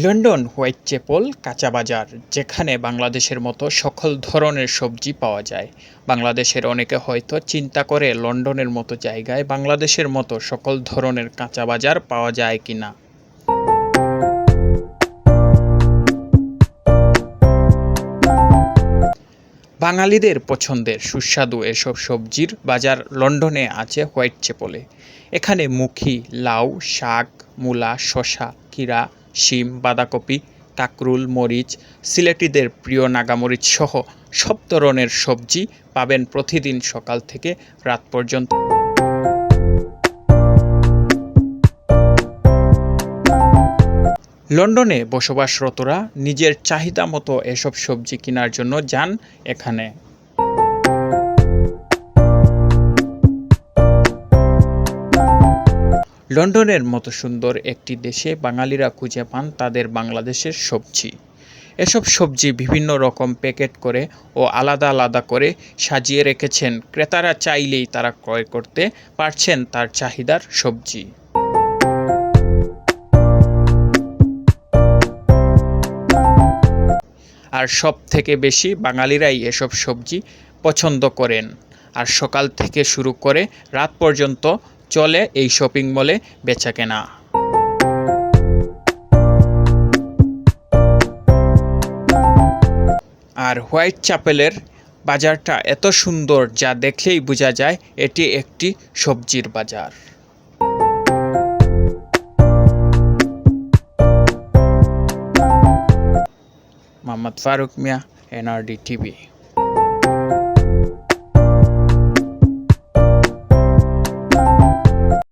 London white chapel কাঁচা বাজার, যেখানে বাংলাদেশের মতো সকল ধরনের সবজি পাওয়া যায়। বাংলাদেশের অনেকে হয়তো চিন্তা করে লন্ডনের মতো জায়গায় বাংলাদেশের মতো সকল ধরনের কাঁচা বাজার পাওয়া যায় কি না বাঙালিদের পছন্দের সুস্বাদু এসব সবজির বাজার লন্ডনে আছে হোয়াইট চ্যাপলে। এখানে মুখী, লাউ, শাক, মূলা, শসা, কীরা শিম, বাঁধাকপি, কাকরুল, মরিচ, সিলেটিদের প্রিয় নাগামরিচ সহ সব ধরনের সবজি পাবেন প্রতিদিন সকাল থেকে রাত পর্যন্ত। লন্ডনে বসবাসরতরা নিজের চাহিদা মতো এসব সবজি কেনার জন্য যান এখানে। লন্ডনের মতো সুন্দর একটি দেশে বাঙালিরা খুঁজে পান তাদের বাংলাদেশের সবজি। এসব সবজি বিভিন্ন রকম প্যাকেট করে ও আলাদা আলাদা করে সাজিয়ে রেখেছেন। ক্রেতারা চাইলেই তারা ক্রয় করতে পারছেন তার চাহিদার সবজি। আর সব থেকে বেশি বাঙালিরাই এসব সবজি পছন্দ করেন। আর সকাল থেকে শুরু করে রাত পর্যন্ত চলে এই শপিং মলে বেচাকেনা। আর হোয়াইট চ্যাপেলের বাজারটা এত সুন্দর যা দেখলেই বোঝা যায় এটি একটি সবজির বাজার। Mohammad Faruk Mia, NRD TV.